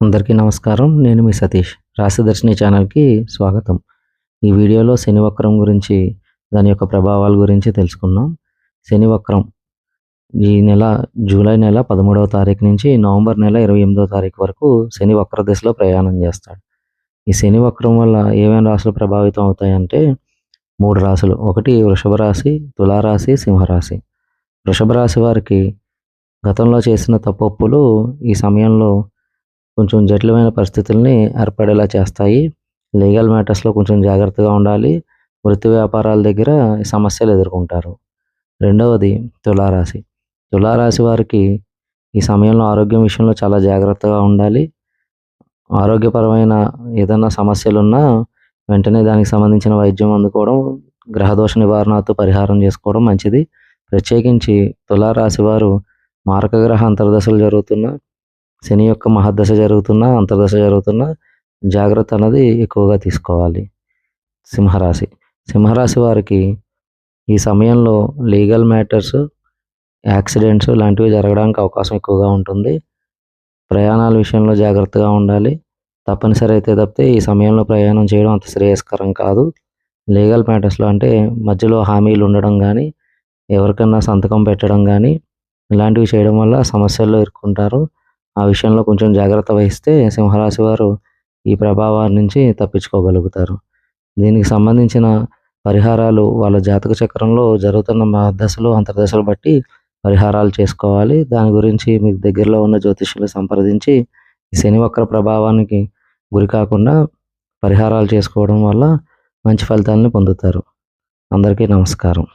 అందరికీ నమస్కారం. నేను మీ సతీష్. రాశిదర్శిని ఛానల్కి స్వాగతం. ఈ వీడియోలో శని వక్రం గురించి దాని యొక్క ప్రభావాల గురించి తెలుసుకుందాం. శని వక్రం ఈ నెల జూలై నెల పదమూడవ తారీఖు నుంచి నవంబర్ నెల ఇరవై ఎనిమిదవ తారీఖు వరకు శని వక్ర దిశలో ప్రయాణం చేస్తాడు. ఈ శని వక్రం వల్ల ఏమేమి రాశులు ప్రభావితం అవుతాయంటే మూడు రాశులు. ఒకటి వృషభ రాశి తులారాశి సింహరాశి. వృషభ రాశి వారికి గతంలో చేసిన తప్పొప్పులు ఈ సమయంలో కొంచెం జటిలమైన పరిస్థితుల్ని ఏర్పడేలా చేస్తాయి. లీగల్ మ్యాటర్స్లో కొంచెం జాగ్రత్తగా ఉండాలి. వృత్తి వ్యాపారాల దగ్గర సమస్యలు ఎదుర్కొంటారు. రెండవది తులారాశి. తులారాశి వారికి ఈ సమయంలో ఆరోగ్యం విషయంలో చాలా జాగ్రత్తగా ఉండాలి. ఆరోగ్యపరమైన ఏదైనా సమస్యలు ఉన్నా వెంటనే దానికి సంబంధించిన వైద్యం అందుకోవడం గ్రహదోష నివారణతో పరిహారం చేసుకోవడం మంచిది. ప్రత్యేకించి తులారాశి వారు మారక గ్రహ అంతర్దశలు జరుగుతున్న శని యొక్క మహాదశ జరుగుతున్న అంతర్దశ జరుగుతున్న జాగ్రత్త అన్నది ఎక్కువగా తీసుకోవాలి సింహరాశి. సింహరాశి వారికి ఈ సమయంలో లీగల్ మ్యాటర్స్ యాక్సిడెంట్స్ లాంటివి జరగడానికి అవకాశం ఎక్కువగా ఉంటుంది. ప్రయాణాల విషయంలో జాగ్రత్తగా ఉండాలి. తప్పనిసరి అయితే తప్పితే ఈ సమయంలో ప్రయాణం చేయడం అంత శ్రేయస్కరం కాదు. లీగల్ మ్యాటర్స్లో అంటే మధ్యలో హామీలు ఉండడం కానీ ఎవరికన్నా సంతకం పెట్టడం కానీ ఇలాంటివి చేయడం వల్ల సమస్యల్లో ఇరుక్కుంటారు. ఆ విషయంలో కొంచెం జాగ్రత్త వహిస్తే సింహరాశి వారు ఈ ప్రభావాల నుంచి తప్పించుకోగలుగుతారు. దీనికి సంబంధించిన పరిహారాలు వాళ్ళ జాతక చక్రంలో జరుగుతున్న దశలు అంతర్దశలు బట్టి పరిహారాలు చేసుకోవాలి. దాని గురించి మీకు దగ్గరలో ఉన్న జ్యోతిష్యులు సంప్రదించి ఈ శని వక్ర ప్రభావానికి గురి కాకుండా పరిహారాలు చేసుకోవడం వల్ల మంచి ఫలితాలను పొందుతారు. అందరికీ నమస్కారం.